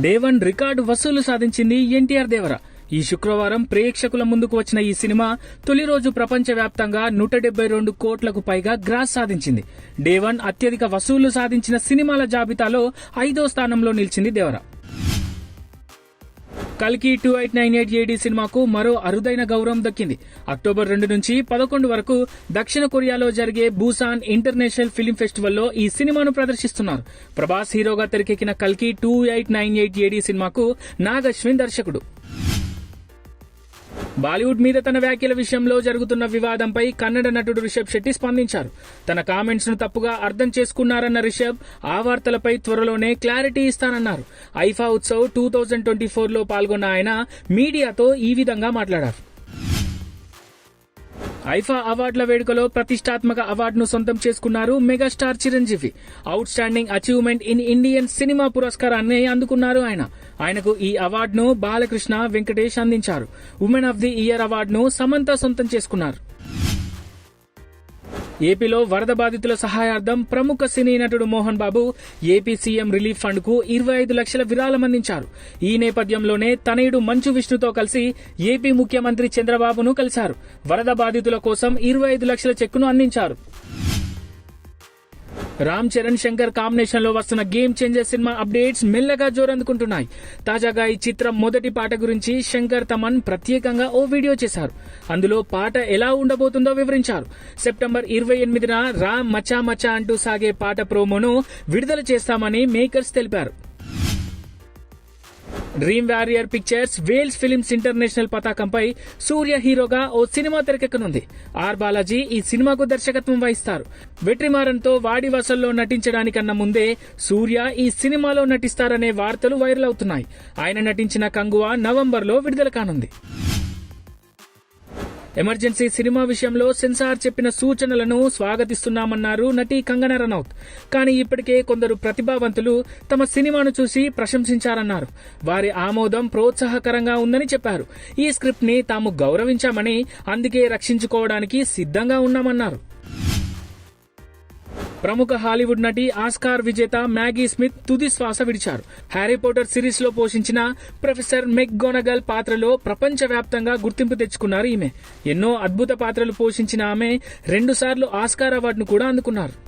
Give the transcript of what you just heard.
Day one record వసూలు సాధించింది ఎన్టీఆర్ దేవర. ఈ శుక్రవారం ప్రేక్షకుల ముందుకు వచ్చిన ఈ సినిమా తొలి రోజు ప్రపంచవ్యాప్తంగా నూట డెబ్బై రెండు కోట్లకు పైగా గ్రాస్ సాధించింది. డే వన్ అత్యధిక వసూళ్ళు సాధించిన సినిమాల జాబితాలో ఐదో స్థానంలో నిలిచింది దేవర. కల్కి two eight nine eight AD సినిమాకు మరో అరుదైన గౌరవం దక్కింది. అక్టోబర్ రెండు నుంచి పదకొండు వరకు దక్షిణ కొరియాలో జరిగే బూసాన్ ఇంటర్నేషనల్ ఫిల్మ్ ఫెస్టివల్లో ఈ సినిమాను ప్రదర్శిస్తున్నారు. ప్రభాస్ హీరోగా తెరకెక్కిన కల్కి two eight nine eight AD సినిమాకు నాగ్ అశ్విన్ దర్శకుడు. బాలీవుడ్ మీద తన వ్యాఖ్యల విషయంలో జరుగుతున్న వివాదంపై కన్నడ నటుడు రిషబ్ శెట్టి స్పందించారు. తన కామెంట్స్ను తప్పుగా అర్థం చేసుకున్నారన్న రిషబ్ ఆ వార్తలపై త్వరలోనే క్లారిటీ ఇస్తానన్నారు. IIFA Utsav two thousand twenty ఫోర్లో పాల్గొన్న ఆయన మీడియాతో ఈ విధంగా మాట్లాడారు. ఐఫా అవార్డుల వేడుకలో ప్రతిష్టాత్మక అవార్డును సొంతం చేసుకున్నారు megastar Chiranjeevi. Outstanding achievement in Indian cinema పురస్కారాన్ని అందుకున్నారు ఆయన. ఆయనకు ఈ అవార్డును బాలకృష్ణ వెంకటేష్ అందించారు. ఉమెన్ ఆఫ్ ది ఇయర్ అవార్డును సమంత సొంతం చేసుకున్నారు. ఏపీలో వరద బాధితుల సహాయార్థం ప్రముఖ సినీ నటుడు Mohan Babu AP CM relief ఫండ్కు ఇరవై ఐదు లక్షల విరాళం అందించారు ఈ నేపథ్యంలోనే తనయుడు మంచు విష్ణుతో కలిసి ఏపీ ముఖ్యమంత్రి చంద్రబాబును కలిశారు. వరద బాధితుల కోసం ఇరవై ఐదు లక్షల చెక్కును అందించారు. రామ్ చరణ్ శంకర్ కాంబినేషన్లో వస్తున్న గేమ్ చేంజర్ సినిమా అప్డేట్స్ మెల్లగా జోరందుకుంటున్నాయి. తాజాగా ఈ చిత్రం మొదటి పాట గురించి శంకర్ తమన్ ప్రత్యేకంగా ఓ వీడియో చేశారు. అందులో పాట ఎలా ఉండబోతుందో వివరించారు. సెప్టెంబర్ ఇరవై ఎనిమిదిన రామ్ మచా మచా అంటూ సాగే పాట ప్రోమోను విడుదల చేస్తామని మేకర్స్ తెలిపారు. Dream warrior pictures Vels films international పతాకంపై సూర్య హీరోగా ఓ సినిమా తెరకెక్కనుంది. ఆర్ బాలాజీ ఈ సినిమాకు దర్శకత్వం వహిస్తారు. వెట్రిమారన్తో వాడి వసల్లో నటించడానికన్నా ముందే సూర్య ఈ సినిమాలో నటిస్తారనే వార్తలు వైరల్ అవుతున్నాయి. ఆయన నటించిన కంగువా నవంబర్లో విడుదల కానుంది. ఎమర్జెన్సీ సినిమా విషయంలో సెన్సార్ చెప్పిన సూచనలను స్వాగతిస్తున్నామన్నారు నటి కంగనా రనౌత్. కానీ ఇప్పటికే కొందరు ప్రతిభావంతులు తమ సినిమాను చూసి ప్రశంసించారన్నారు. వారి ఆమోదం ప్రోత్సాహకరంగా ఉందని చెప్పారు. ఈ స్క్రిప్ట్ని తాము గౌరవించామని అందుకే రక్షించుకోవడానికి సిద్ధంగా ఉన్నామన్నారు. ప్రముఖ హాలీవుడ్ నటి ఆస్కార్ విజేత మ్యాగీ స్మిత్ తుది శ్వాస విడిచారు. హ్యారీ పోటర్ సిరీస్లో పోషించిన ప్రొఫెసర్ మెక్ గోనగల్ పాత్రలో ప్రపంచవ్యాప్తంగా గుర్తింపు తెచ్చుకున్నారు ఈమె. ఎన్నో అద్భుత పాత్రలు పోషించిన ఆమె రెండుసార్లు ఆస్కార్ అవార్డును కూడా అందుకున్నారు.